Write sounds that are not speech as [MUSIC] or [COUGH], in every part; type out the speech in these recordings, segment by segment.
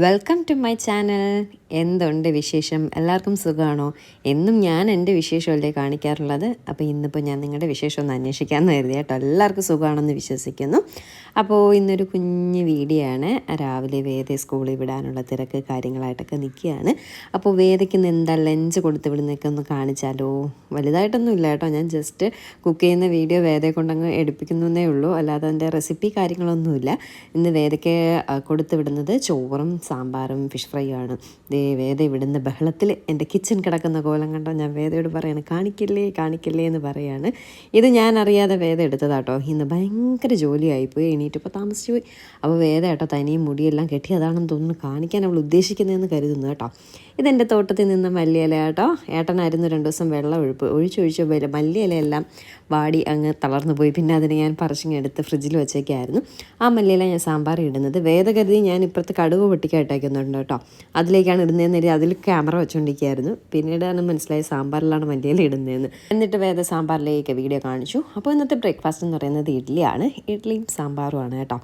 Welcome to my channel എന്തുണ്ട് വിശേഷം? എല്ലാവർക്കും സുഖമാണോ എന്നും ഞാൻ എന്റെ വിശേഷമല്ലേ കാണിക്കാറുള്ളത്? അപ്പോൾ ഇന്നിപ്പോൾ ഞാൻ നിങ്ങളുടെ വിശേഷം ഒന്ന് അന്വേഷിക്കാമെന്ന് കരുതി കേട്ടോ. എല്ലാവർക്കും സുഖമാണെന്ന് വിശ്വസിക്കുന്നു. അപ്പോൾ ഇന്നൊരു കുഞ്ഞ് വീഡിയോ ആണ് രാവിലെ വേദ സ്കൂളിൽ വിടാനുള്ള തിരക്ക് കാര്യങ്ങളായിട്ടൊക്കെ നിൽക്കുകയാണ്. അപ്പോൾ വേദയ്ക്ക് ഇന്ന് എന്താ ലഞ്ച് കൊടുത്ത് വിടുന്നൊക്കെ ഒന്ന് കാണിച്ചാലോ? വലുതായിട്ടൊന്നും ഇല്ല കേട്ടോ. ഞാൻ ജസ്റ്റ് കുക്ക് ചെയ്യുന്ന വീഡിയോ വേദയെ കൊണ്ടങ്ങ് എടുപ്പിക്കുന്നേ ഉള്ളൂ. അല്ലാതെ അതിന്റെ റെസിപ്പി കാര്യങ്ങളൊന്നുമില്ല. ഇന്ന് വേദയ്ക്ക് കൊടുത്ത് വിടുന്നത് ചോറും സാമ്പാറും ഫിഷ് ഫ്രൈയുമാണ് ദേ വേദ ഇവിടുന്ന് ബഹളത്തിൽ എന്റെ കിച്ചൺ കിടക്കുന്ന കോലം കണ്ടോ ഞാൻ വേദയോട് പറയാണ് കാണിക്കില്ലേ കാണിക്കില്ലേ എന്ന് പറയാണ്. ഇത് ഞാൻ അറിയാതെ വേദ എടുത്തതാട്ടോ ഇന്ന് ഭയങ്കര ജോലിയായിപ്പോയി എണീറ്റപ്പോൾ താമസിച്ചു പോയി. അപ്പോൾ വേദ കേട്ടോ തനിയും മുടിയെല്ലാം കെട്ടി അതാണെന്ന് തോന്നുന്നു കാണിക്കാൻ അവൾ ഉദ്ദേശിക്കുന്നതെന്ന് കരുതുന്നു കേട്ടോ. ഇതെന്റെ തോട്ടത്തിൽ നിന്ന് മല്ലിയില കേട്ടോ ഏട്ടനായിരുന്നു രണ്ട് ദിവസം വെള്ളം ഒഴിപ്പ് ഒഴിച്ചൊഴിച്ച് മല്ലിയിലയെല്ലാം വാടി അങ്ങ് തളർന്നു പോയി. പിന്നെ അതിനെ ഞാൻ പറിച്ചിങ്ങെടുത്ത് ഫ്രിഡ്ജിൽ വെച്ചേക്കായിരുന്നു. ആ മല്ലിയില ഞാൻ സാമ്പാർ ഇടുന്നത്. വേദഗതി ഞാൻ ഇപ്പുറത്ത് കടുവ് പൊട്ടിക്കായിട്ടേക്കുന്നുണ്ട് കേട്ടോ. അതിലേക്കാണ് ഇടുന്നതെന്ന് കരുതി അതിൽ ക്യാമറ വെച്ചുകൊണ്ടിരിക്കുകയായിരുന്നു പിന്നീടാണ് മനസ്സിലായി സാമ്പാറിലാണ് മല്ലിയിൽ ഇടുന്നതെന്ന്. എന്നിട്ട് വേദ സാമ്പാറിലേക്ക് വീഡിയോ കാണിച്ചു. അപ്പോൾ ഇന്നത്തെ ബ്രേക്ക്ഫാസ്റ്റ് എന്ന് പറയുന്നത് ഇഡ്ഡലിയാണ് ഇഡ്ഡലിയും സാമ്പാറുമാണ് കേട്ടോ.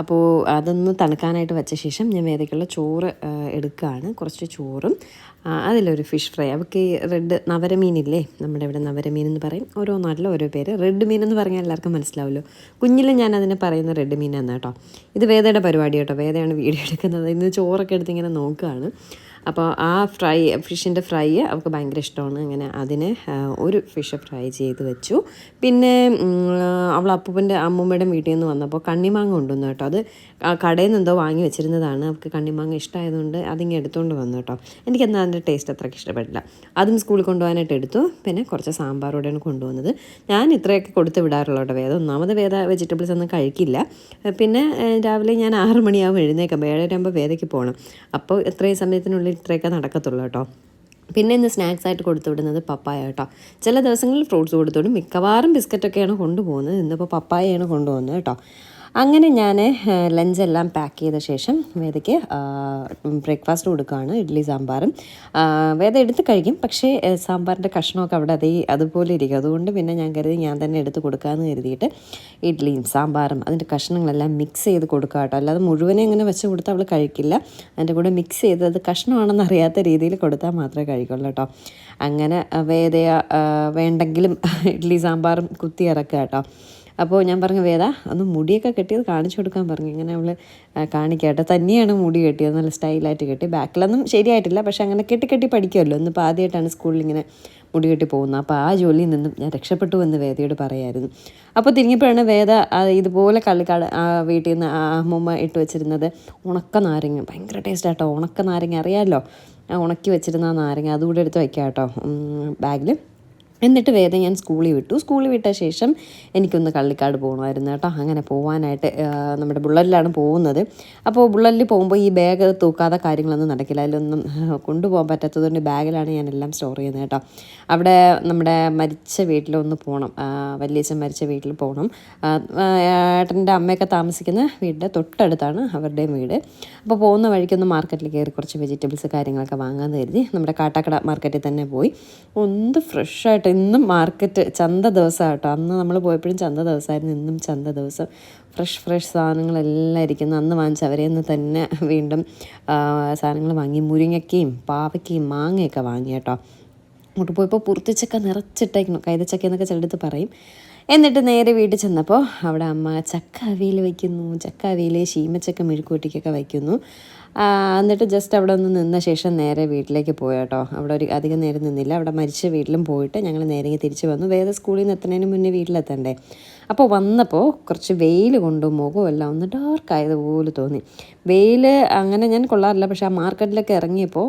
അപ്പോൾ അതൊന്ന് തണുക്കാനായിട്ട് വെച്ച ശേഷം ഞാൻ വേദയ്ക്കുള്ള ചോറ് എടുക്കുകയാണ് കുറച്ച് ചോറും അതിലൊരു ഫിഷ് ഫ്രൈ അവർക്ക് റെഡ് നവരമീനില്ലേ? നമ്മുടെ ഇവിടെ നവരമീൻ എന്ന് പറയും. ഓരോ നാട്ടിലും ഓരോ പേര്. റെഡ് മീൻ എന്ന് പറഞ്ഞാൽ എല്ലാവർക്കും മനസ്സിലാവുമല്ലോ. കുഞ്ഞിൽ ഞാൻ അതിനെ പറയുന്ന റെഡ് മീനാണ് കേട്ടോ. ഇത് വേദയുടെ പരിപാടി കേട്ടോ. വേദയാണ് വീഡിയോ എടുക്കുന്നത്. ഇന്ന് ചോറൊക്കെ എടുത്തിങ്ങനെ നോക്കുകയാണ്. അപ്പോൾ ആ ഫ്രൈ ഫിഷിന്റെ ഫ്രൈ അവൾക്ക് ഭയങ്കര ഇഷ്ടമാണ്. അങ്ങനെ അതിനെ ഒരു ഫിഷ് ഫ്രൈ ചെയ്ത് വെച്ചു. പിന്നെ അവൾ അപ്പൂപ്പന്റെ അമ്മൂമ്മയുടെ വീട്ടിൽ നിന്ന് വന്നപ്പോൾ കണ്ണിമാങ്ങ കൊണ്ടുവന്നു കേട്ടോ. അത് കടയിൽ നിന്നെന്തോ വാങ്ങി വെച്ചിരുന്നതാണ്. അവൾക്ക് കണ്ണിമാങ്ങ ഇഷ്ടമായതുകൊണ്ട് അതിങ്ങനെ എടുത്തുകൊണ്ട് വന്നു കേട്ടോ. എനിക്കെന്നാൽ അതിന്റെ ടേസ്റ്റ് അത്രയ്ക്ക് ഇഷ്ടപ്പെട്ടില്ല. അതും സ്കൂളിൽ കൊണ്ടുപോകാനായിട്ട് എടുത്തു. പിന്നെ കുറച്ച് സാമ്പാറോടെയാണ് കൊണ്ടുവന്നത്. ഞാൻ ഇത്രയൊക്കെ കൊടുത്ത് വിടാറുള്ളൂ കേട്ടോ വേദ. ഒന്നാമത് വേദ വെജിറ്റബിൾസ് ഒന്നും കഴിക്കില്ല. പിന്നെ രാവിലെ ഞാൻ ആറ് മണിയാവും എഴുന്നേക്കാം ഏഴരയാകുമ്പോൾ വേദയ്ക്ക് പോകണം. അപ്പോൾ ഇത്രയും സമയത്തിനുള്ളിൽ ഇത്രയൊക്കെ നടക്കത്തുള്ളൂ കേട്ടോ. പിന്നെ ഇന്ന് സ്നാക്സ് ആയിട്ട് കൊടുത്തു വിടുന്നത് പപ്പായ കേട്ടോ. ചില ദിവസങ്ങളിൽ ഫ്രൂട്ട്സ് കൊടുത്തു വിടും മിക്കവാറും ബിസ്ക്കറ്റൊക്കെയാണ് കൊണ്ടുപോകുന്നത്. ഇന്നിപ്പോൾ പപ്പായയാണ് കൊണ്ടുപോകുന്നത് കേട്ടോ. അങ്ങനെ ഞാൻ ലഞ്ചെല്ലാം പാക്ക് ചെയ്ത ശേഷം വേദയ്ക്ക് ബ്രേക്ക്ഫാസ്റ്റ് കൊടുക്കുകയാണ് ഇഡ്ഡലി സാമ്പാറും. വേദ എടുത്ത് കഴിക്കും പക്ഷേ സാമ്പാറിന്റെ കഷ്ണമൊക്കെ അവിടെ അതേ അതുപോലെ ഇരിക്കും. അതുകൊണ്ട് പിന്നെ ഞാൻ കരുതി ഞാൻ തന്നെ എടുത്ത് കൊടുക്കാമെന്ന് കരുതിയിട്ട് ഇഡ്ഡലിയും സാമ്പാറും അതിന്റെ കഷ്ണങ്ങളെല്ലാം മിക്സ് ചെയ്ത് കൊടുക്കുക കേട്ടോ. അല്ലാതെ മുഴുവനെ ഇങ്ങനെ വെച്ച് കൊടുത്താൽ അവൾ കഴിക്കില്ല. അതിന്റെ കൂടെ മിക്സ് ചെയ്ത് അത് കഷ്ണമാണെന്ന് അറിയാത്ത രീതിയിൽ കൊടുത്താൽ മാത്രമേ കഴിക്കുള്ളൂ കേട്ടോ. അങ്ങനെ വേദയ വേണ്ടെങ്കിലും ഇഡ്ഡലി സാമ്പാറും കുത്തി ഇറക്കുക കേട്ടോ. അപ്പോൾ ഞാൻ പറഞ്ഞു വേദ ഒന്ന് മുടിയൊക്കെ കെട്ടിയത് കാണിച്ചു കൊടുക്കാൻ പറഞ്ഞു. ഇങ്ങനെ അവൾ കാണിക്കട്ടെ. തന്നെയാണ് മുടി കെട്ടിയത് നല്ല സ്റ്റൈലായിട്ട് കെട്ടി. ബാക്കിലൊന്നും ശരിയായിട്ടില്ല പക്ഷേ അങ്ങനെ കെട്ടി കെട്ടി പഠിക്കുമല്ലോ ഇന്നിപ്പോൾ ആദ്യമായിട്ടാണ് സ്കൂളിൽ ഇങ്ങനെ മുടി കെട്ടി പോകുന്നത്. അപ്പോൾ ആ ജോലിയിൽ നിന്നും ഞാൻ രക്ഷപ്പെട്ടു എന്ന് വേദയോട് പറയായിരുന്നു. അപ്പോൾ തിരിഞ്ഞപ്പോഴാണ് വേദ ഇതുപോലെ കള്ളിക്കാട് ആ വീട്ടിൽ നിന്ന് ആ അമ്മമ്മ ഇട്ട് വെച്ചിരുന്നത് ഉണക്ക നാരങ്ങ. ഭയങ്കര ടേസ്റ്റ് ആട്ടോ ഉണക്ക നാരങ്ങ. അറിയാമല്ലോ? ഉണക്കി വെച്ചിരുന്ന നാരങ്ങ അതുകൂടെ എടുത്ത് വയ്ക്കാം കേട്ടോ ബാഗിൽ എന്നിട്ട് വേദ ഞാൻ സ്കൂളിൽ വിട്ടു. സ്കൂളിൽ വിട്ട ശേഷം എനിക്കൊന്ന് കള്ളിക്കാട് പോകണമായിരുന്നു കേട്ടോ. അങ്ങനെ പോകാനായിട്ട് നമ്മുടെ ബുള്ളറ്റിലാണ് പോകുന്നത്. അപ്പോൾ ബുള്ളറ്റിൽ പോകുമ്പോൾ ഈ ബാഗ് തൂക്കാതെ കാര്യങ്ങളൊന്നും നടക്കില്ല. അതിലൊന്നും കൊണ്ടുപോകാൻ പറ്റാത്തതുകൊണ്ട് ബാഗിലാണ് ഞാൻ എല്ലാം സ്റ്റോർ ചെയ്യുന്നത് കേട്ടോ. അവിടെ നമ്മുടെ മരിച്ച വീട്ടിലൊന്ന് പോകണം വലിയച്ഛൻ മരിച്ച വീട്ടിൽ പോകണം ഏട്ടന്റെ അമ്മയൊക്കെ താമസിക്കുന്ന വീടിന്റെ തൊട്ടടുത്താണ് അവരുടെയും വീട്. അപ്പോൾ പോകുന്ന വഴിക്കൊന്ന് മാർക്കറ്റിൽ കയറി കുറച്ച് വെജിറ്റബിൾസ് കാര്യങ്ങളൊക്കെ വാങ്ങാമെന്ന് കരുതി നമ്മുടെ കാട്ടാക്കട മാർക്കറ്റിൽ തന്നെ പോയി. ഒന്ന് ഫ്രഷായിട്ട് ഇന്നും മാർക്കറ്റ് ചന്ത ദിവസം കേട്ടോ അന്ന് നമ്മൾ പോയപ്പോഴും ചന്ത ദിവസമായിരുന്നു. ഇന്നും ചന്ത ദിവസം. ഫ്രഷ് ഫ്രഷ് സാധനങ്ങളെല്ലാം ഇരിക്കുന്നു. അന്ന് വാങ്ങിച്ച അവരെ നിന്ന് തന്നെ വീണ്ടും സാധനങ്ങൾ വാങ്ങി. മുരിങ്ങയ്ക്കയും പാവയ്ക്കയും മാങ്ങയൊക്കെ വാങ്ങി കേട്ടോ. അങ്ങോട്ട് പോയപ്പോൾ പുറത്തിച്ചക്ക നിറച്ചിട്ടേക്കണം കൈതച്ചക്ക എന്നൊക്കെ ചിലടത്ത് പറയും. എന്നിട്ട് നേരെ വീട്ടിൽ ചെന്നപ്പോൾ അവിടെ അമ്മ ചക്ക അവിയൽ വയ്ക്കുന്നു. ചക്ക അവിയൽ ശീമച്ചക്ക മെഴുക്കൂട്ടിക്കൊക്കെ വയ്ക്കുന്നു. എന്നിട്ട് ജസ്റ്റ് അവിടെ ഒന്ന് നിന്ന ശേഷം നേരെ വീട്ടിലേക്ക് പോയി കേട്ടോ. അവിടെ ഒരു അധികം നേരം നിന്നില്ല. അവിടെ മരിച്ച വീട്ടിലും പോയിട്ട് ഞങ്ങൾ നേരെ തിരിച്ച് വന്നു. വേറെ സ്കൂളിൽ നിന്ന് എത്തുന്നതിന് മുന്നേ വീട്ടിലെത്തണ്ടേ? അപ്പോൾ വന്നപ്പോൾ കുറച്ച് വെയിൽ കൊണ്ട് മുഖം എല്ലാം ഒന്ന് ഡാർക്ക് ആയതുപോലെ തോന്നി. വെയിൽ അങ്ങനെ ഞാൻ കൊള്ളാറില്ല പക്ഷേ ആ മാർക്കറ്റിലൊക്കെ ഇറങ്ങിയപ്പോൾ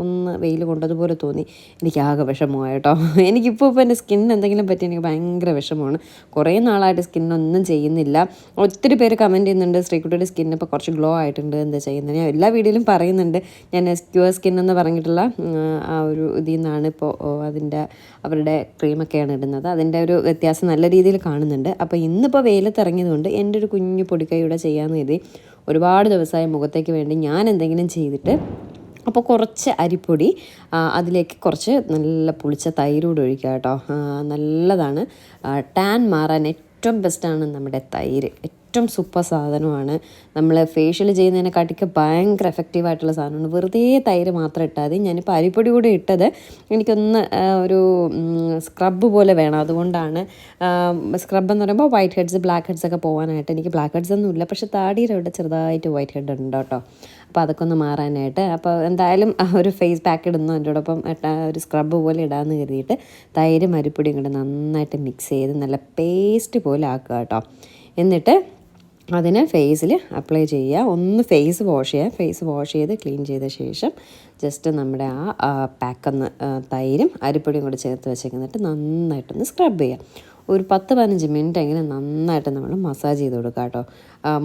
ഒന്ന് വെയിൽ കൊണ്ടതുപോലെ തോന്നി. എനിക്ക് ആകെ വിഷമമായിട്ടോ എനിക്കിപ്പോൾ ഇപ്പോൾ എന്റെ സ്കിൻ എന്തെങ്കിലും പറ്റി എനിക്ക് ഭയങ്കര വിഷമമാണ്. കുറേ നാളായിട്ട് സ്കിന്നൊന്നും ചെയ്യുന്നില്ല. ഒത്തിരി പേര് കമന്റ് ചെയ്യുന്നുണ്ട് ശ്രീകുട്ടിയുടെ സ്കിൻ ഇപ്പോൾ കുറച്ച് ഗ്ലോ ആയിട്ടുണ്ട് എന്താ ചെയ്യുന്നത് ഞാൻ എല്ലാ വീഡിയോയിലും പറയുന്നുണ്ട്. ഞാൻ എസ്ക്യൂർ സ്കിൻ എന്ന് പറഞ്ഞിട്ടുള്ള ആ ഒരു ഇതിൽ നിന്നാണ് ഇപ്പോൾ അതിന്റെ അവരുടെ ക്രീമൊക്കെയാണ് ഇടുന്നത്. അതിന്റെ ഒരു വ്യത്യാസം നല്ല രീതിയിൽ കാണുന്നുണ്ട്. അപ്പോൾ ഇന്നിപ്പോൾ വെയിലത്ത് ഇറങ്ങിയതുകൊണ്ട് എന്റെ ഒരു കുഞ്ഞു പൊടിക്കൈയുടെ ചെയ്യാമെന്ന് കരുതി. ഒരുപാട് ദിവസമായ മുഖത്തേക്ക് വേണ്ടി ഞാൻ എന്തെങ്കിലും ചെയ്തിട്ട് അപ്പോൾ കുറച്ച് അരിപ്പൊടി അതിലേക്ക് കുറച്ച് നല്ല പുളിച്ച തൈരോട് ഒഴിക്കുക കേട്ടോ. നല്ലതാണ്. ടാൻ മാറാൻ ഏറ്റവും ബെസ്റ്റാണ് നമ്മുടെ തൈര്. ഏറ്റവും സൂപ്പർ സാധനമാണ്. നമ്മൾ ഫേഷ്യൽ ചെയ്യുന്നതിനെക്കാട്ടിക്ക് ഭയങ്കര എഫക്റ്റീവ് ആയിട്ടുള്ള സാധനമാണ്. വെറുതെ തൈര് മാത്രം ഇട്ടാൽ മതി ഞാനിപ്പോൾ അരിപ്പൊടി കൂടെ ഇട്ടത്. എനിക്കൊന്ന് ഒരു സ്ക്രബ് പോലെ വേണം. അതുകൊണ്ടാണ് സ്ക്രബ് എന്ന് പറയുമ്പോൾ വൈറ്റ് ഹെഡ്സ് ബ്ലാക്ക് ഹെഡ്സ് ഒക്കെ പോകാനായിട്ട് എനിക്ക് ബ്ലാക്ക് ഹെഡ്സ് ഒന്നും ഇല്ല. പക്ഷേ താടിയുടെ ഇവിടെ ചെറുതായിട്ട് വൈറ്റ് ഹെഡ് ഉണ്ട് കേട്ടോ. അപ്പോൾ അതൊക്കെ ഒന്ന് മാറാനായിട്ട്. അപ്പോൾ എന്തായാലും ഒരു ഫേസ് പാക്ക് ഇടുന്നു എന്റെ ഒപ്പം ഒരു സ്ക്രബ് പോലെ ഇടാമെന്ന് കരുതിയിട്ട് തൈരും അരിപ്പൊടിയും കൂടെ നന്നായിട്ട് മിക്സ് ചെയ്ത് നല്ല പേസ്റ്റ് പോലെ ആക്കുക കേട്ടോ. എന്നിട്ട് അതിനെ ഫേസിൽ അപ്ലൈ ചെയ്യുക. ഒന്ന് ഫേസ് വാഷ് ചെയ്യുക. ഫേസ് വാഷ് ചെയ്ത് ക്ലീൻ ചെയ്ത ശേഷം ജസ്റ്റ് നമ്മുടെ ആ പാക്കൊന്ന് തൈരും അരിപ്പൊടിയും കൂടെ ചേർത്ത് വെച്ചേക്കുന്നിട്ട് നന്നായിട്ടൊന്ന് സ്ക്രബ് ചെയ്യുക ഒരു പത്ത് പതിനഞ്ച് മിനിറ്റ് എങ്കിലും നന്നായിട്ട് നമ്മൾ മസാജ് ചെയ്ത് കൊടുക്കുക കേട്ടോ.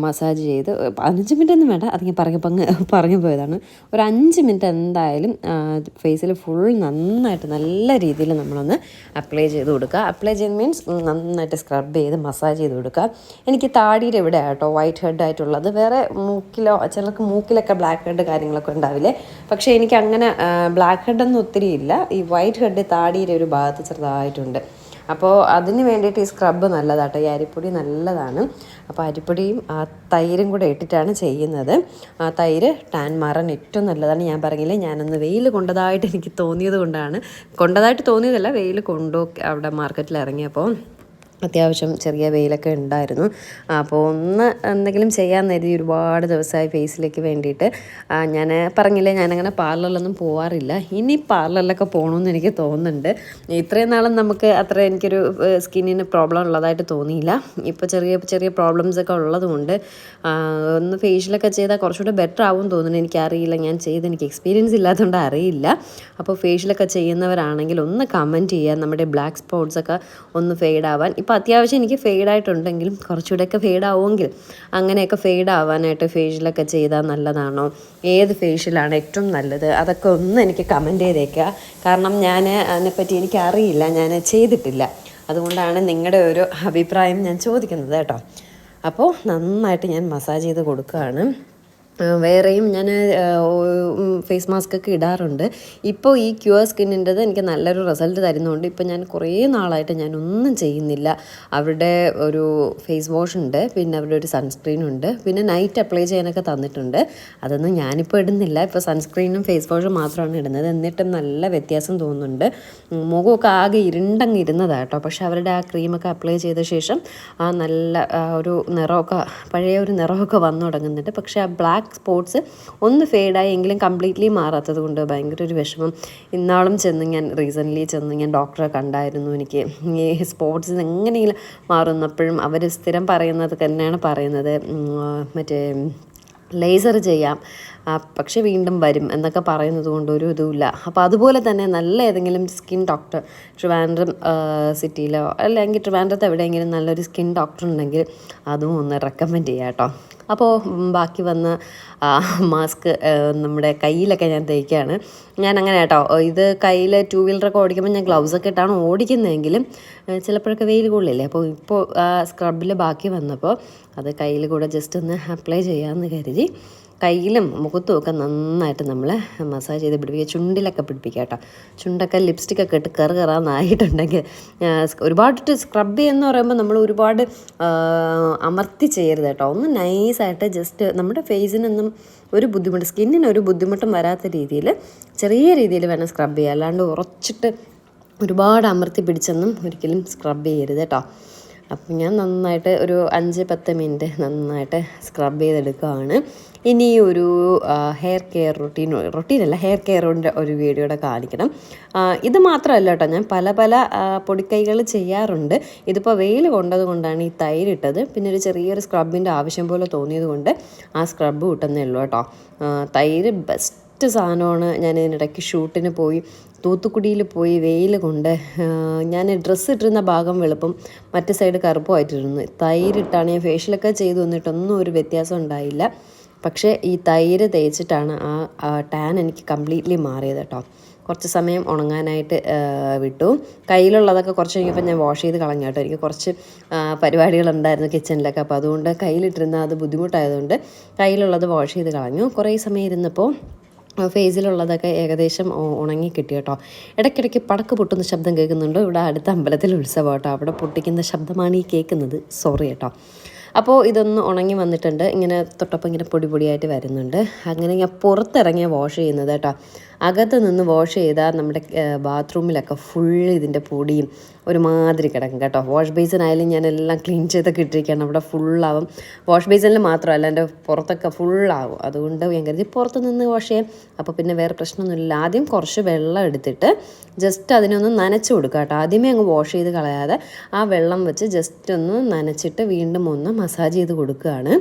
മസാജ് ചെയ്ത് പതിനഞ്ച് മിനിറ്റ് ഒന്നും വേണ്ട അതിങ്ങനെ പറഞ്ഞു പങ്ങ് പറഞ്ഞു പോയതാണ്. ഒരു അഞ്ച് മിനിറ്റ് എന്തായാലും ഫേസിൽ ഫുൾ നന്നായിട്ട് നല്ല രീതിയിൽ നമ്മളൊന്ന് അപ്ലൈ ചെയ്ത് കൊടുക്കുക. അപ്ലൈ ചെയ്ത് മീൻസ് നന്നായിട്ട് സ്ക്രബ് ചെയ്ത് മസാജ് ചെയ്ത് കൊടുക്കുക. എനിക്ക് താടിയുടെ ഇവിടെ കേട്ടോ വൈറ്റ് ഹെഡ് ആയിട്ടുള്ളത് വേറെ മൂക്കിലോ ചിലർക്ക് മൂക്കിലൊക്കെ ബ്ലാക്ക് ഹെഡ് കാര്യങ്ങളൊക്കെ ഉണ്ടാവില്ലേ? പക്ഷേ എനിക്ക് അങ്ങനെ ബ്ലാക്ക് ഹെഡൊന്നും ഒത്തിരി ഇല്ല. ഈ വൈറ്റ് ഹെഡ് താടിയുടെ ഒരു ഭാഗത്ത് ചെറുതായിട്ടുണ്ട്. അപ്പോൾ അതിന് വേണ്ടിയിട്ട് ഈ സ്ക്രബ്ബ് നല്ലതാട്ടോ. ഈ അരിപ്പൊടി നല്ലതാണ്. അപ്പോൾ അരിപ്പൊടിയും ആ തൈരും കൂടെ ഇട്ടിട്ടാണ് ചെയ്യുന്നത്. ആ തൈര് ടാൻ മാറാൻ ഏറ്റവും നല്ലതാണ്. ഞാൻ പറഞ്ഞില്ല ഞാനൊന്ന് വെയിൽ കൊണ്ടതായിട്ട് എനിക്ക് തോന്നിയത് കൊണ്ടാണ്. കൊണ്ടതായിട്ട് തോന്നിയതല്ല വെയിൽ കൊണ്ടു അവിടെ മാർക്കറ്റിൽ ഇറങ്ങിയപ്പോൾ അത്യാവശ്യം ചെറിയ വെയിലൊക്കെ ഉണ്ടായിരുന്നു. അപ്പോൾ ഒന്ന് എന്തെങ്കിലും ചെയ്യാൻ കരുതി ഒരുപാട് ദിവസമായി ഫേസിലേക്ക് വേണ്ടിയിട്ട് ഞാൻ പറഞ്ഞില്ലേ ഞാനങ്ങനെ പാർലറിലൊന്നും പോവാറില്ല. ഇനി പാർലറിലൊക്കെ പോകണമെന്ന് എനിക്ക് തോന്നുന്നുണ്ട്. ഇത്രയും നാളും നമുക്ക് അത്ര എനിക്കൊരു സ്കിന്നിന് പ്രോബ്ലം ഉള്ളതായിട്ട് തോന്നിയില്ല. ഇപ്പോൾ ചെറിയ ചെറിയ പ്രോബ്ലംസൊക്കെ ഉള്ളതുകൊണ്ട് ഒന്ന് ഫേഷ്യലൊക്കെ ചെയ്താൽ കുറച്ചുകൂടെ ബെറ്റർ ആവും തോന്നുന്നു. എനിക്കറിയില്ല ഞാൻ ചെയ്ത് എനിക്ക് എക്സ്പീരിയൻസ് ഇല്ലാത്തതുകൊണ്ട് അറിയില്ല. അപ്പോൾ ഫേഷ്യലൊക്കെ ചെയ്യുന്നവരാണെങ്കിൽ ഒന്ന് കമന്റ് ചെയ്യുക നമ്മുടെ ബ്ലാക്ക് സ്പോട്ട്സൊക്കെ ഒന്ന് ഫെയ്ഡ് ഇപ്പോൾ അത്യാവശ്യം എനിക്ക് ഫെയ്ഡ് ആയിട്ടുണ്ടെങ്കിലും കുറച്ചുകൂടെയൊക്കെ ഫെയ്ഡ് ആവുമെങ്കിൽ അങ്ങനെയൊക്കെ ഫെയ്ഡ് ആവാനായിട്ട് ഫേഷ്യലൊക്കെ ചെയ്താൽ നല്ലതാണോ? ഏത് ഫേഷ്യലാണ് ഏറ്റവും നല്ലത്? അതൊക്കെ ഒന്ന് എനിക്ക് കമന്റ് ചെയ്തേക്കുക കാരണം ഞാൻ അതിനെപ്പറ്റി എനിക്ക് അറിയില്ല ഞാൻ ചെയ്തിട്ടില്ല. അതുകൊണ്ടാണ് നിങ്ങളുടെ ഒരു അഭിപ്രായം ഞാൻ ചോദിക്കുന്നത് കേട്ടോ. അപ്പോൾ നന്നായിട്ട് ഞാൻ മസാജ് ചെയ്ത് കൊടുക്കുകയാണ്. വേറെയും ഞാൻ ഫേസ് മാസ്ക് ഒക്കെ ഇടാറുണ്ട്. ഇപ്പോൾ ഈ ക്യൂർ സ്കിന്നിന്റെത് എനിക്ക് നല്ലൊരു റിസൾട്ട് തരുന്നുണ്ട്. ഇപ്പോൾ ഞാൻ കുറേ നാളായിട്ട് ഞാൻ ഒന്നും ചെയ്യുന്നില്ല. അവരുടെ ഒരു ഫേസ് വാഷ് ഉണ്ട് പിന്നെ അവരുടെ ഒരു സൺസ്ക്രീൻ ഉണ്ട് പിന്നെ നൈറ്റ് അപ്ലൈ ചെയ്യാനൊക്കെ തന്നിട്ടുണ്ട്. അതൊന്നും ഞാനിപ്പോൾ ഇടുന്നില്ല. ഇപ്പോൾ സൺസ്ക്രീനും ഫേസ് വാഷും മാത്രമാണ് ഇടുന്നത്. എന്നിട്ടും നല്ല വ്യത്യാസം തോന്നുന്നുണ്ട്. മുഖമൊക്കെ ആകെ ഇരുണ്ടങ്ങ് ഇരുന്നതാണ് കേട്ടോ പക്ഷേ അവരുടെ ആ ക്രീമൊക്കെ അപ്ലൈ ചെയ്ത ശേഷം ആ നല്ല ഒരു നിറമൊക്കെ പഴയ ഒരു നിറമൊക്കെ വന്നു തുടങ്ങുന്നുണ്ട്. പക്ഷേ ആ ബ്ലാക്ക് സ്പോട്ട്സ് ഒന്ന് ഫെയ്ഡായി എങ്കിലും കംപ്ലീറ്റ്ലി മാറാത്തത് കൊണ്ട് ഭയങ്കര ഒരു വിഷമം. ഇന്നാളും ചെന്ന് ഞാൻ റീസെന്റ്ലി ചെന്ന് ഞാൻ ഡോക്ടറെ കണ്ടായിരുന്നു എനിക്ക്. ഈ സ്പോട്ട്സ് എങ്ങനെയെങ്കിലും മാറുന്നപ്പോഴും അവർ സ്ഥിരം പറയുന്നത് തന്നെയാണ് പറയുന്നത്. മറ്റേ ലേസർ ചെയ്യാം. പക്ഷെ വീണ്ടും വരും എന്നൊക്കെ പറയുന്നത് കൊണ്ട് ഒരു ഇതുമില്ല. അപ്പോൾ അതുപോലെ തന്നെ നല്ല ഏതെങ്കിലും സ്കിൻ ഡോക്ടർ ട്രിവാൻഡ്രം സിറ്റിയിലോ അല്ലെങ്കിൽ ട്രിവാൻഡ്രത്ത് എവിടെയെങ്കിലും നല്ലൊരു സ്കിൻ ഡോക്ടർ ഉണ്ടെങ്കിൽ അതും ഒന്ന് റെക്കമെൻഡ് ചെയ്യാം കേട്ടോ. അപ്പോൾ ബാക്കി വന്ന മാസ്ക് നമ്മുടെ കയ്യിലൊക്കെ ഞാൻ തേക്കുകയാണ് ഞാൻ അങ്ങനെ കേട്ടോ ഇത് കയ്യിൽ ടു വീലറൊക്കെ ഓടിക്കുമ്പോൾ ഞാൻ ഗ്ലൗസ് ഒക്കെ ഇട്ടാണ് ഓടിക്കുന്നതെങ്കിലും ചിലപ്പോഴൊക്കെ വെയിൽ കൊള്ളില്ലേ? അപ്പോൾ ഇപ്പോൾ സ്ക്രബിൽ ബാക്കി വന്നപ്പോൾ അത് കയ്യിൽ കൂടെ ജസ്റ്റ് ഒന്ന് അപ്ലൈ ചെയ്യാമെന്ന് കരുതി. കയ്യിലും മുഖത്തും ഒക്കെ നന്നായിട്ട് നമ്മൾ മസാജ് ചെയ്ത് പിടിപ്പിക്കുക. ചുണ്ടിലൊക്കെ പിടിപ്പിക്കുക കേട്ടോ. ചുണ്ടൊക്കെ ലിപ്സ്റ്റിക്കൊക്കെ ഇട്ട് കറ് കയറാന്നായിട്ടുണ്ടെങ്കിൽ ഒരുപാട് സ്ക്രബ് എന്ന് പറയുമ്പോൾ നമ്മൾ ഒരുപാട് അമർത്തി ചെയ്യരുത് കേട്ടോ. ഒന്ന് നൈസായിട്ട് ജസ്റ്റ് നമ്മുടെ ഫേസിനൊന്നും ഒരു ബുദ്ധിമുട്ട് സ്കിന്നിന് ഒരു ബുദ്ധിമുട്ടും വരാത്ത രീതിയിൽ ചെറിയ രീതിയിൽ വേണം സ്ക്രബ് ചെയ്യുക. അല്ലാണ്ട് ഉറച്ചിട്ട് ഒരുപാട് അമർത്തി പിടിച്ചൊന്നും ഒരിക്കലും സ്ക്രബ് ചെയ്യരുത് കേട്ടോ. അപ്പം ഞാൻ നന്നായിട്ട് ഒരു അഞ്ച് പത്ത് മിനിറ്റ് നന്നായിട്ട് സ്ക്രബ് ചെയ്തെടുക്കുകയാണ്. ഇനി ഒരു ഹെയർ കെയർ റൊട്ടീൻ അല്ല ഹെയർ കെയറിന്റെ ഒരു വീഡിയോയുടെ കാണിക്കണം. ഇത് മാത്രമല്ല കേട്ടോ ഞാൻ പല പല പൊടിക്കൈകൾ ചെയ്യാറുണ്ട്. ഇതിപ്പോൾ വെയിൽ കൊണ്ടത് കൊണ്ടാണ് ഈ തൈരിട്ടത് പിന്നെ ഒരു ചെറിയൊരു സ്ക്രബിന്റെ ആവശ്യം പോലെ തോന്നിയത് കൊണ്ട് ആ സ്ക്രബ് കിട്ടുന്നേ ഉള്ളൂ കേട്ടോ തൈര് ബെസ്റ്റ് ബെസ്റ്റ് സാധനമാണ്. ഞാൻ ഇതിനിടയ്ക്ക് ഷൂട്ടിന് പോയി തൂത്തുക്കുടിയിൽ പോയി വെയിൽ കൊണ്ട് ഞാൻ ഡ്രസ്സ് ഇട്ടിരുന്ന ഭാഗം വെളുപ്പും മറ്റു സൈഡ് കറുപ്പുമായിട്ടിരുന്നു തൈരിട്ടാണ് ഞാൻ ഫേഷ്യലൊക്കെ ചെയ്തു വന്നിട്ടൊന്നും ഒരു വ്യത്യാസം ഉണ്ടായില്ല. പക്ഷേ ഈ തൈര് തേച്ചിട്ടാണ് ആ ടാൻ എനിക്ക് കംപ്ലീറ്റ്ലി മാറിയത് കേട്ടോ. കുറച്ച് സമയം ഉണങ്ങാനായിട്ട് വിട്ടു. കയ്യിലുള്ളതൊക്കെ കുറച്ച് കഴിഞ്ഞപ്പോൾ ഞാൻ വാഷ് ചെയ്ത് കളഞ്ഞു കേട്ടോ. എനിക്ക് കുറച്ച് പരിപാടികളുണ്ടായിരുന്നു കിച്ചണിലൊക്കെ. അപ്പോൾ അതുകൊണ്ട് കയ്യിലിട്ടിരുന്ന അത് ബുദ്ധിമുട്ടായതുകൊണ്ട് കയ്യിലുള്ളത് വാഷ് ചെയ്ത് കളഞ്ഞു. കുറേ സമയം ഇരുന്നപ്പോൾ ഫേസിലുള്ളതൊക്കെ ഏകദേശം ഉണങ്ങി കിട്ടി കേട്ടോ. ഇടയ്ക്കിടയ്ക്ക് പടക്ക് പൊട്ടുന്ന ശബ്ദം കേൾക്കുന്നുണ്ടോ. ഇവിടെ അടുത്ത അമ്പലത്തിൽ ഉത്സവം കേട്ടോ. അവിടെ പൊട്ടിക്കുന്ന ശബ്ദമാണ് ഈ കേൾക്കുന്നത്. സോറി കേട്ടോ. അപ്പോൾ ഇതൊന്ന് ഉണങ്ങി വന്നിട്ടുണ്ട്. ഇങ്ങനെ തൊട്ടപ്പം ഇങ്ങനെ പൊടി പൊടിയായിട്ട് വരുന്നുണ്ട്. അങ്ങനെ ഞാൻ പുറത്തിറങ്ങിയ വാഷ് ചെയ്യുന്നത് കേട്ടോ. അകത്ത് നിന്ന് വാഷ് ചെയ്താൽ നമ്മുടെ ബാത്റൂമിലൊക്കെ ഫുൾ ഇതിന്റെ പൊടിയും ഒരുമാതിരി കിടക്കും കേട്ടോ. വാഷ് ബേസിനായാലും ഞാൻ എല്ലാം ക്ലീൻ ചെയ്തൊക്കെ ഇട്ടിരിക്കുകയാണ്. അവിടെ ഫുള്ളാവും വാഷ് ബേസിനിൽ മാത്രമല്ല എന്റെ പുറത്തൊക്കെ ഫുള്ളാവും അതുകൊണ്ട് ഞാൻ കരുതി പുറത്ത് നിന്ന് വാഷ് ചെയ്യാം. അപ്പോൾ പിന്നെ വേറെ പ്രശ്നമൊന്നുമില്ല. ആദ്യം കുറച്ച് വെള്ളം എടുത്തിട്ട് ജസ്റ്റ് അതിനൊന്ന് നനച്ച് കൊടുക്കുക കേട്ടോ. ആദ്യമേ അങ്ങ് വാഷ് ചെയ്ത് കളയാതെ ആ വെള്ളം വെച്ച് ജസ്റ്റ് ഒന്ന് നനച്ചിട്ട് വീണ്ടും ഒന്ന് മസാജ് ചെയ്ത് കൊടുക്കുകയാണ്.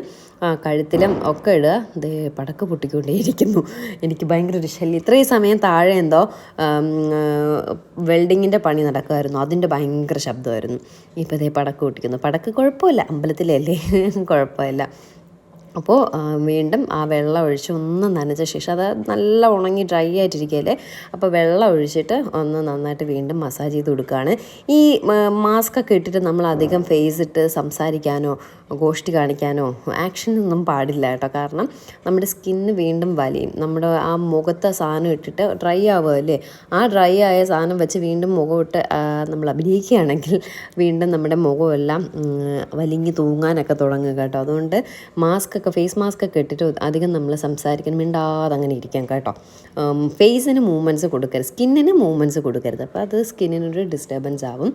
കഴുത്തിലും ഒക്കെ ഇടുക. ദേ പടക്ക് പൊട്ടിക്കൊണ്ടേയിരിക്കുന്നു. എനിക്ക് ഭയങ്കര ഒരു ശല്യം. ഇത്രയും സമയം താഴെ എന്തോ വെൽഡിങ്ങിന്റെ പണി നടക്കുമായിരുന്നു അതിന്റെ ഭയങ്കര ശബ്ദമായിരുന്നു. ഇപ്പോൾ ഇതേ പടക്ക് പൊട്ടിക്കുന്നു. പടക്ക് കുഴപ്പമില്ല. അമ്പലത്തിലല്ലേ? [LAUGHS] കുഴപ്പമില്ല. അപ്പോൾ വീണ്ടും ആ വെള്ളം ഒഴിച്ച് ഒന്ന് നനച്ച ശേഷം അത് നല്ല ഉണങ്ങി ഡ്രൈ ആയിട്ടിരിക്കുകയല്ലേ അപ്പോൾ വെള്ളം ഒഴിച്ചിട്ട് ഒന്ന് നന്നായിട്ട് വീണ്ടും മസാജ് ചെയ്ത് കൊടുക്കുകയാണ് ഈ മാസ്ക് ഒക്കെ ഇട്ടിട്ട് നമ്മൾ അധികം ഫേസ് ഇട്ട് സംസാരിക്കാനോ ഗോഷ്ടി കാണിക്കാനോ ആക്ഷൻ ഒന്നും പാടില്ല കേട്ടോ. കാരണം നമ്മുടെ സ്കിന്ന് വീണ്ടും വലിയും. നമ്മുടെ ആ മുഖത്തെ സാധനം ഇട്ടിട്ട് ഡ്രൈ ആവുമല്ലേ ആ ഡ്രൈ ആയ സാധനം വെച്ച് വീണ്ടും മുഖമിട്ട് നമ്മൾ അഭിനയിക്കുകയാണെങ്കിൽ വീണ്ടും നമ്മുടെ മുഖമെല്ലാം വലിഞ്ഞ് തൂങ്ങാനൊക്കെ തുടങ്ങുക കേട്ടോ. അതുകൊണ്ട് മാസ്ക് ഒക്കെ ഫേസ് മാസ്ക് ഒക്കെ ഇട്ടിട്ട് അധികം നമ്മൾ സംസാരിക്കാൻ മിണ്ടാതെ അങ്ങനെ ഇരിക്കാം കേട്ടോ. ഫേസിന് മൂവ്മെന്റ്സ് കൊടുക്കരുത്. സ്കിന്നിന് മൂവ്മെന്റ്സ് കൊടുക്കരുത്. അപ്പോൾ അത് സ്കിന്നിനൊരു ഡിസ്റ്റർബൻസ് ആവും.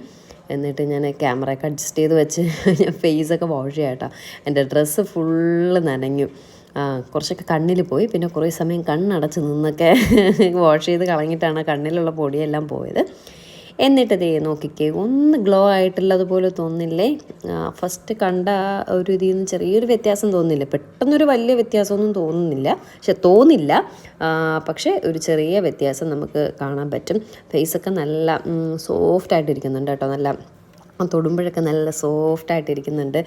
എന്നിട്ട് ഞാൻ ക്യാമറയൊക്കെ അഡ്ജസ്റ്റ് ചെയ്ത് വെച്ച് [LAUGHS] ഞാൻ ഫേസൊക്കെ വാഷ് ചെയ്യാട്ടോ എന്റെ ഡ്രസ്സ് ഫുള്ള് നനഞ്ഞു. കുറച്ചൊക്കെ കണ്ണിൽ പോയി. പിന്നെ കുറേ സമയം കണ്ണടച്ച് നിന്നൊക്കെ [LAUGHS] വാഷ് ചെയ്ത് കളഞ്ഞിട്ടാണ് കണ്ണിലുള്ള പൊടിയെല്ലാം പോയത്. എന്നിട്ട് ദേ നോക്കിക്കേ ഒന്ന് ഗ്ലോ ആയിട്ടുള്ളതുപോലെ തോന്നില്ലേ? ഫസ്റ്റ് കണ്ട ഒരു ഇതിൽ നിന്ന് ചെറിയൊരു വ്യത്യാസം തോന്നില്ല. പെട്ടെന്നൊരു വലിയ വ്യത്യാസമൊന്നും തോന്നുന്നില്ല. പക്ഷെ തോന്നില്ല. പക്ഷേ ഒരു ചെറിയ വ്യത്യാസം നമുക്ക് കാണാൻ പറ്റും. ഫേസൊക്കെ നല്ല സോഫ്റ്റ് ആയിട്ടിരിക്കുന്നുണ്ട് കേട്ടോ. നല്ല തൊടുമ്പോഴൊക്കെ നല്ല സോഫ്റ്റ് ആയിട്ട് ഇരിക്കുന്നുണ്ട്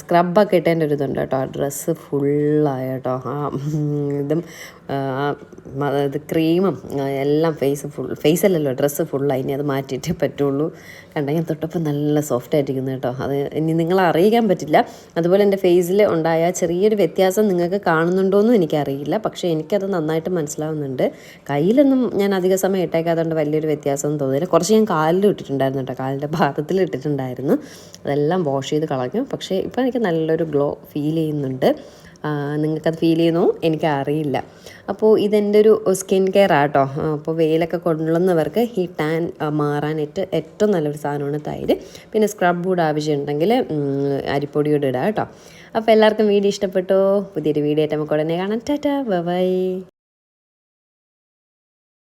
സ്ക്രബൊക്കെ ഇട്ടതിന്റെ ഒരു ഇതുണ്ട് കേട്ടോ. ആ ഡ്രസ്സ് ഫുള്ളായ കേട്ടോ. ആ ഇതും ഇത് ക്രീമും എല്ലാം ഫേസ് ഫുൾ ഫേസല്ലല്ലോ ഡ്രസ്സ് ഫുള്ളായി. ഇനി അത് മാറ്റിയിട്ടേ പറ്റുള്ളൂ. കണ്ടെങ്കിൽ തൊട്ടപ്പം നല്ല സോഫ്റ്റ് ആയിട്ടിരിക്കുന്നു കേട്ടോ. അത് ഇനി നിങ്ങളെ അറിയിക്കാൻ പറ്റില്ല. അതുപോലെ എന്റെ ഫേസിൽ ഉണ്ടായ ചെറിയൊരു വ്യത്യാസം നിങ്ങൾക്ക് കാണുന്നുണ്ടോയെന്നും എനിക്കറിയില്ല. പക്ഷേ എനിക്കത് നന്നായിട്ട് മനസ്സിലാവുന്നുണ്ട്. കയ്യിലൊന്നും ഞാൻ അധിക സമയം ഇട്ടേക്കാത്തതുകൊണ്ട് വലിയൊരു വ്യത്യാസം തോന്നിയില്ല. കുറച്ച് ഞാൻ കാലിലും ഇട്ടിട്ടുണ്ടായിരുന്നു കേട്ടോ. കാലിന്റെ ഭാഗത്തിൽ ഇട്ടിട്ടുണ്ടായിരുന്നു. അതെല്ലാം വാഷ് ചെയ്ത് കളഞ്ഞു. പക്ഷേ ഇപ്പോൾ എനിക്ക് നല്ലൊരു ഗ്ലോ ഫീൽ ചെയ്യുന്നുണ്ട്. നിങ്ങൾക്കത് ഫീൽ ചെയ്യുന്നു? എനിക്കറിയില്ല. അപ്പോൾ ഇതെന്റെ ഒരു സ്കിൻ കെയർ ആട്ടോ. അപ്പോൾ വെയിലൊക്കെ കൊണ്ടുള്ളവർക്ക് ഈ ടാൻ മാറാനായിട്ട് ഏറ്റവും നല്ലൊരു സാധനമാണ് തൈര്. പിന്നെ സ്ക്രബ് കൂടെ ആവശ്യമുണ്ടെങ്കിൽ ഉം, അരിപ്പൊടി കൂടെ ഇടാം കേട്ടോ. അപ്പോൾ എല്ലാവർക്കും വീഡിയോ ഇഷ്ടപ്പെട്ടോ? പുതിയൊരു വീഡിയോ ആയിട്ട് നമുക്ക് ഉടനെ കാണാം. Tata bye.